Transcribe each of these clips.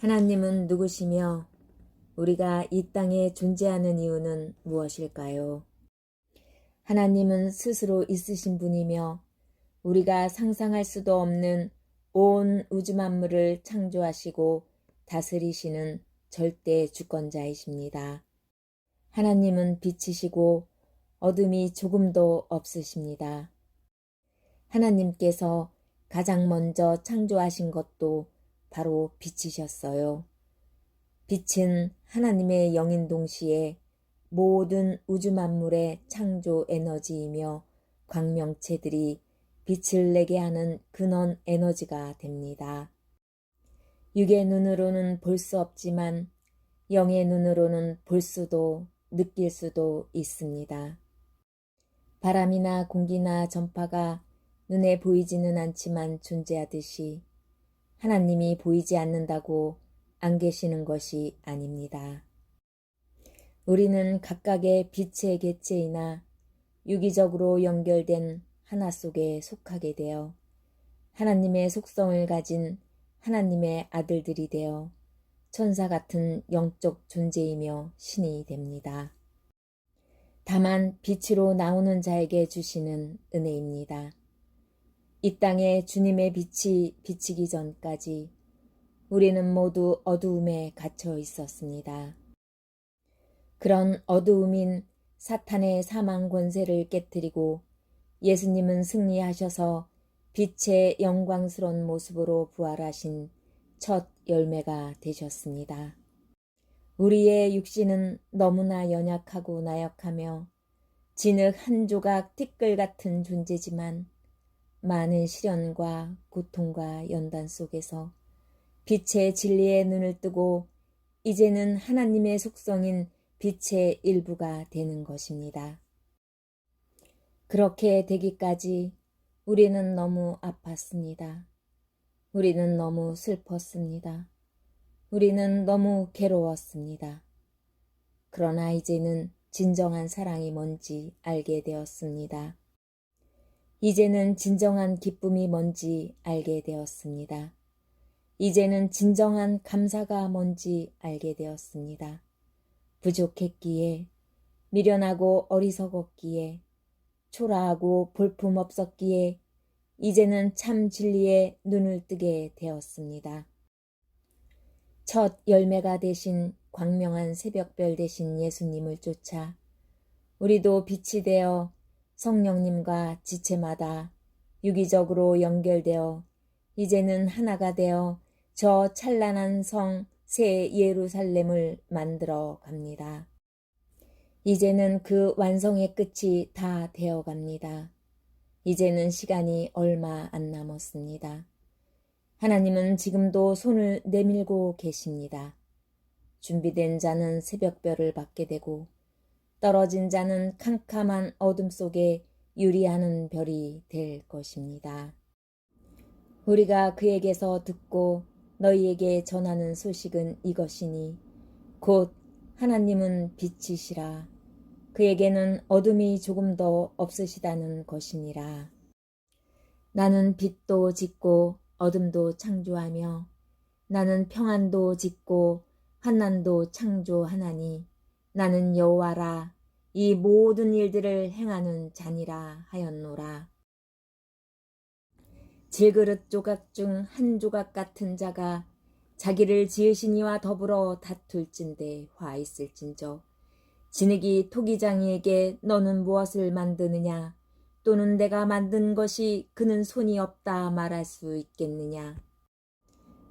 하나님은 누구시며 우리가 이 땅에 존재하는 이유는 무엇일까요? 하나님은 스스로 있으신 분이며 우리가 상상할 수도 없는 온 우주 만물을 창조하시고 다스리시는 절대 주권자이십니다. 하나님은 빛이시고 어둠이 조금도 없으십니다. 하나님께서 가장 먼저 창조하신 것도 바로 빛이셨어요. 빛은 하나님의 영인 동시에 모든 우주 만물의 창조 에너지이며 광명체들이 빛을 내게 하는 근원 에너지가 됩니다. 육의 눈으로는 볼 수 없지만 영의 눈으로는 볼 수도 느낄 수도 있습니다. 바람이나 공기나 전파가 눈에 보이지는 않지만 존재하듯이 하나님이 보이지 않는다고 안 계시는 것이 아닙니다. 우리는 각각의 빛의 객체이나 유기적으로 연결된 하나 속에 속하게 되어 하나님의 속성을 가진 하나님의 아들들이 되어 천사 같은 영적 존재이며 신이 됩니다. 다만 빛으로 나오는 자에게 주시는 은혜입니다. 이 땅에 주님의 빛이 비치기 전까지 우리는 모두 어두움에 갇혀 있었습니다. 그런 어두움인 사탄의 사망 권세를 깨뜨리고 예수님은 승리하셔서 빛의 영광스러운 모습으로 부활하신 첫 열매가 되셨습니다. 우리의 육신은 너무나 연약하고 나약하며 진흙 한 조각 티끌 같은 존재지만 많은 시련과 고통과 연단 속에서 빛의 진리의 눈을 뜨고 이제는 하나님의 속성인 빛의 일부가 되는 것입니다. 그렇게 되기까지 우리는 너무 아팠습니다. 우리는 너무 슬펐습니다. 우리는 너무 괴로웠습니다. 그러나 이제는 진정한 사랑이 뭔지 알게 되었습니다. 이제는 진정한 기쁨이 뭔지 알게 되었습니다. 이제는 진정한 감사가 뭔지 알게 되었습니다. 부족했기에, 미련하고 어리석었기에, 초라하고 볼품 없었기에, 이제는 참 진리에 눈을 뜨게 되었습니다. 첫 열매가 되신 광명한 새벽별 되신 예수님을 쫓아 우리도 빛이 되어 성령님과 지체마다 유기적으로 연결되어 이제는 하나가 되어 저 찬란한 성 새 예루살렘을 만들어 갑니다. 이제는 그 완성의 끝이 다 되어 갑니다. 이제는 시간이 얼마 안 남았습니다. 하나님은 지금도 손을 내밀고 계십니다. 준비된 자는 새벽별을 받게 되고 떨어진 자는 캄캄한 어둠 속에 유리하는 별이 될 것입니다. 우리가 그에게서 듣고 너희에게 전하는 소식은 이것이니 곧 하나님은 빛이시라 그에게는 어둠이 조금 더 없으시다는 것이니라. 나는 빛도 짓고 어둠도 창조하며 나는 평안도 짓고 환난도 창조하나니 나는 여호와라 이 모든 일들을 행하는 자니라 하였노라. 질그릇 조각 중 한 조각 같은 자가 자기를 지으신 이와 더불어 다툴진대 화 있을진저. 진흙이 토기장이에게 너는 무엇을 만드느냐? 또는 내가 만든 것이 그는 손이 없다 말할 수 있겠느냐?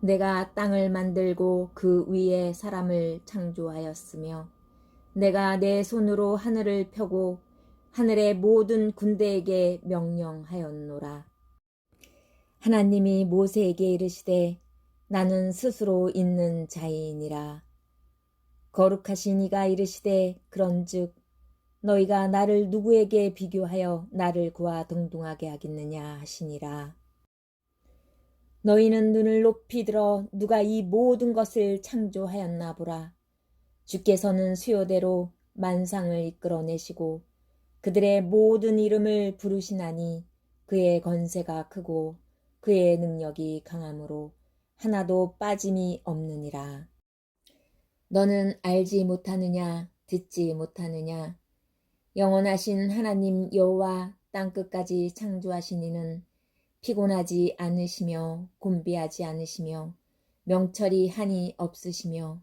내가 땅을 만들고 그 위에 사람을 창조하였으며 내가 내 손으로 하늘을 펴고 하늘의 모든 군대에게 명령하였노라. 하나님이 모세에게 이르시되 나는 스스로 있는 자이니라. 거룩하신 이가 이르시되 그런즉 너희가 나를 누구에게 비교하여 나를 그와 동등하게 하겠느냐 하시니라. 너희는 눈을 높이 들어 누가 이 모든 것을 창조하였나 보라. 주께서는 수요대로 만상을 이끌어내시고 그들의 모든 이름을 부르시나니 그의 건세가 크고 그의 능력이 강함으로 하나도 빠짐이 없느니라. 너는 알지 못하느냐 듣지 못하느냐 영원하신 하나님 여호와 땅끝까지 창조하신 이는 피곤하지 않으시며 곤비하지 않으시며 명철이 한이 없으시며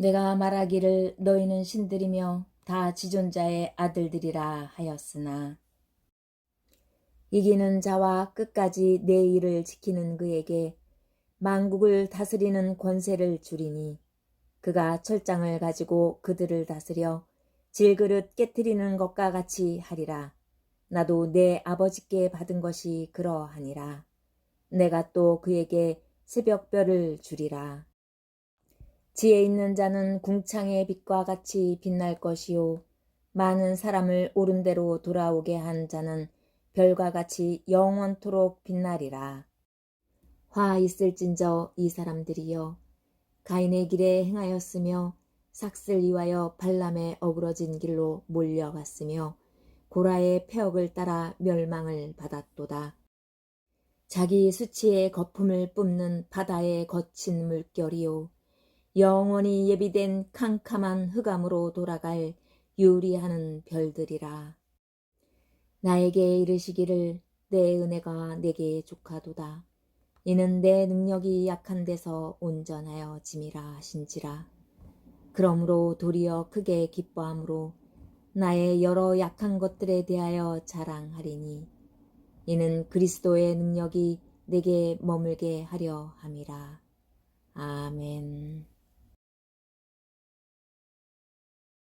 내가 말하기를 너희는 신들이며 다 지존자의 아들들이라 하였으나 이기는 자와 끝까지 내 일을 지키는 그에게 만국을 다스리는 권세를 주리니 그가 철장을 가지고 그들을 다스려 질그릇 깨뜨리는 것과 같이 하리라. 나도 내 아버지께 받은 것이 그러하니라. 내가 또 그에게 새벽별을 주리라. 지혜 있는 자는 궁창의 빛과 같이 빛날 것이요. 많은 사람을 옳은 대로 돌아오게 한 자는 별과 같이 영원토록 빛나리라. 화 있을진저 이 사람들이여 가인의 길에 행하였으며 삭슬 이하여 발람에 어그러진 길로 몰려갔으며 고라의 폐역을 따라 멸망을 받았도다. 자기 수치의 거품을 뿜는 바다의 거친 물결이요 영원히 예비된 캄캄한 흑암으로 돌아갈 유리하는 별들이라. 나에게 이르시기를 내 은혜가 내게 족하도다. 이는 내 능력이 약한 데서 온전하여 짐이라 하신지라. 그러므로 도리어 크게 기뻐함으로 나의 여러 약한 것들에 대하여 자랑하리니 이는 그리스도의 능력이 내게 머물게 하려 함이라. 아멘.